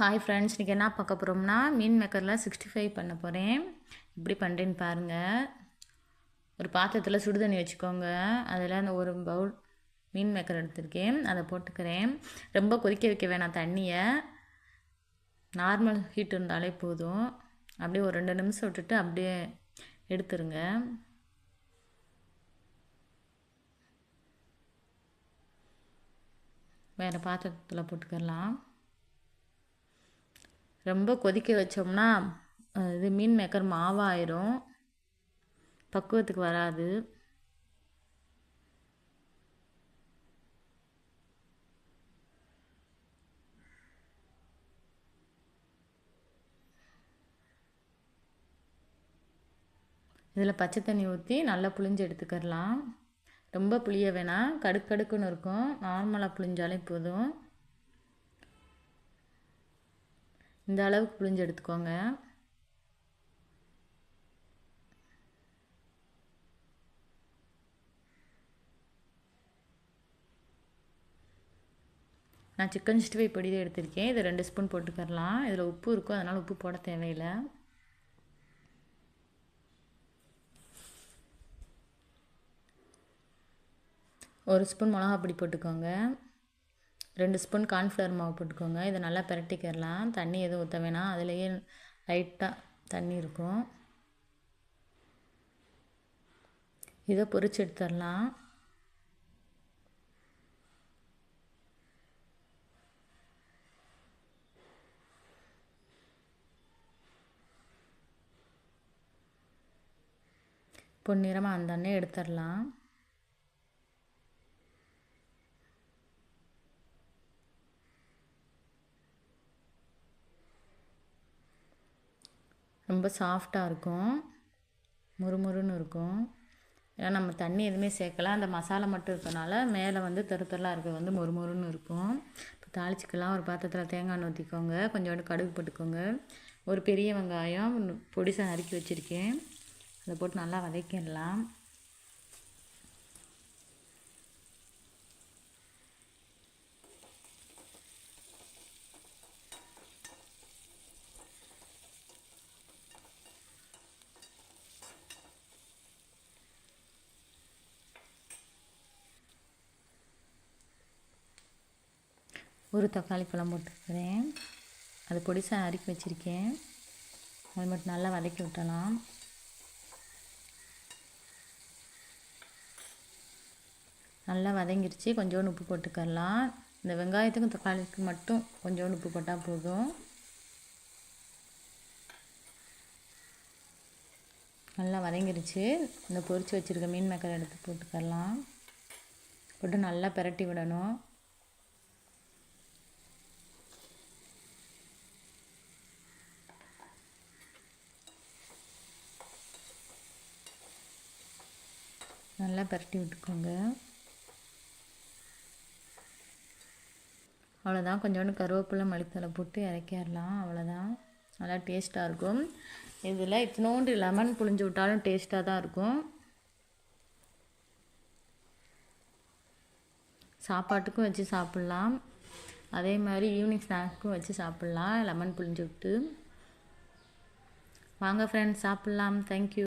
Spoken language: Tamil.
ஹாய் ஃப்ரெண்ட்ஸ் இன்றைக்கி என்ன பார்க்க போகிறோம்னா மீன் மேக்கரில் சிக்ஸ்டி ஃபைவ் பண்ண போகிறேன் எப்படி பண்ணுறேன்னு பாருங்கள் ஒரு பாத்திரத்தில் சுடுதண்ணி வச்சுக்கோங்க. அதில் அந்த ஒரு பவுல் மீன் மேக்கர் எடுத்திருக்கேன். அதை போட்டுக்கிறேன். ரொம்ப கொதிக்க வைக்க வேணாம் தண்ணியை. நார்மல் ஹீட் இருந்தாலே போதும். அப்படியே ஒரு ரெண்டு நிமிஷம் விட்டுட்டு அப்படியே எடுத்துருங்க. வேறு பாத்திரத்தில் போட்டுக்கலாம். ரொம்ப கொதிக்க வச்சோம்னா இது மீன் மேக்கர் மாவாயிரும். பக்குவத்துக்கு வராது. இதில் பச்சை தண்ணி ஊற்றி நல்லா புளிஞ்சு எடுத்துக்கிறலாம். ரொம்ப புளிய வேணாம். கடுக்கடுக்குன்னு இருக்கும். நார்மலாக புளிஞ்சாலே போதும். இந்த அளவுக்கு புழிஞ்சு எடுத்துக்கோங்க. நான் சிக்கன் சிஸ்டி ஃபைவ் பொடி தான் எடுத்திருக்கேன். இதை ரெண்டு ஸ்பூன் போட்டுக்கரலாம் இதில் உப்பு இருக்கும். அதனால் உப்பு போட தேவையில்லை. ஒரு ஸ்பூன் மிளகா பொடி போட்டுக்கோங்க. ரெண்டு ஸ்பூன் கார்ன்ஃப்ளவர் மாவு போட்டுக்கோங்க. இதை நல்லா பிரட்டிக்கிறலாம் தண்ணி எதுவும் ஊற்ற வேணாம். அதுலேயே லைட்டாக தண்ணி இருக்கும். இதை பொறிச்சு எடுத்துடலாம் பொன்னிறமாக அந்த அண்ணே எடுத்துடலாம் ரொம்ப சாஃப்டாக இருக்கும். முறுமுறுன்னு இருக்கும். ஏன்னா நம்ம தண்ணி எதுவுமே சேர்க்கல. அந்த மசாலா மட்டும் இருக்கனால மேலே வந்து தெருத்தெல்லாம் இருக்கிறது வந்து மொறுமொறுன்னு இருக்கும். இப்போ தாளிச்சிக்கலாம். ஒரு பாத்திரத்தில் தேங்காய் எண்ணெய் ஊற்றிக்கோங்க கொஞ்சோண்டு கடுகு போட்டுக்கோங்க. ஒரு பெரிய வெங்காயம் பொடிசாக நறுக்கி வச்சுருக்கேன். அதை போட்டு நல்லா வதக்கிடலாம். ஒரு தக்காளி பழம் போட்டுக்கிறேன். அது பொடிசாக அரிக்கி வச்சுருக்கேன். அது மட்டும் நல்லா வதக்கி விட்டலாம். நல்லா வதங்கிருச்சு. கொஞ்சோண்டு உப்பு போட்டுக்கலாம் இந்த வெங்காயத்துக்கும் தக்காளிக்கு மட்டும் கொஞ்சோண்டு உப்பு போட்டால் போதும். நல்லா வதங்கிருச்சு. இந்த பொரித்து வச்சுருக்க மீன் மேக்கரை எடுத்து போட்டுக்கலாம் போட்டு நல்லா பிரட்டி விடணும். நல்லா பரட்டி விட்டுக்கோங்க. அவ்வளோதான் கொஞ்சோண்டு கருவேப்பிலை மளித்தலை போட்டு இறக்கிடலாம். அவ்வளோதான் நல்லா டேஸ்ட்டாக இருக்கும். இதில் இத்தினோண்டு லெமன் புழிஞ்சு விட்டாலும் டேஸ்ட்டாக தான் இருக்கும். சாப்பாட்டுக்கும் வச்சு சாப்பிட்லாம். அதே மாதிரி ஈவினிங் ஸ்நாக்ஸுக்கும் வச்சு சாப்பிட்லாம். லெமன் புழிஞ்சு விட்டு. வாங்க ஃப்ரெண்ட்ஸ் சாப்பிட்லாம். தேங்க்யூ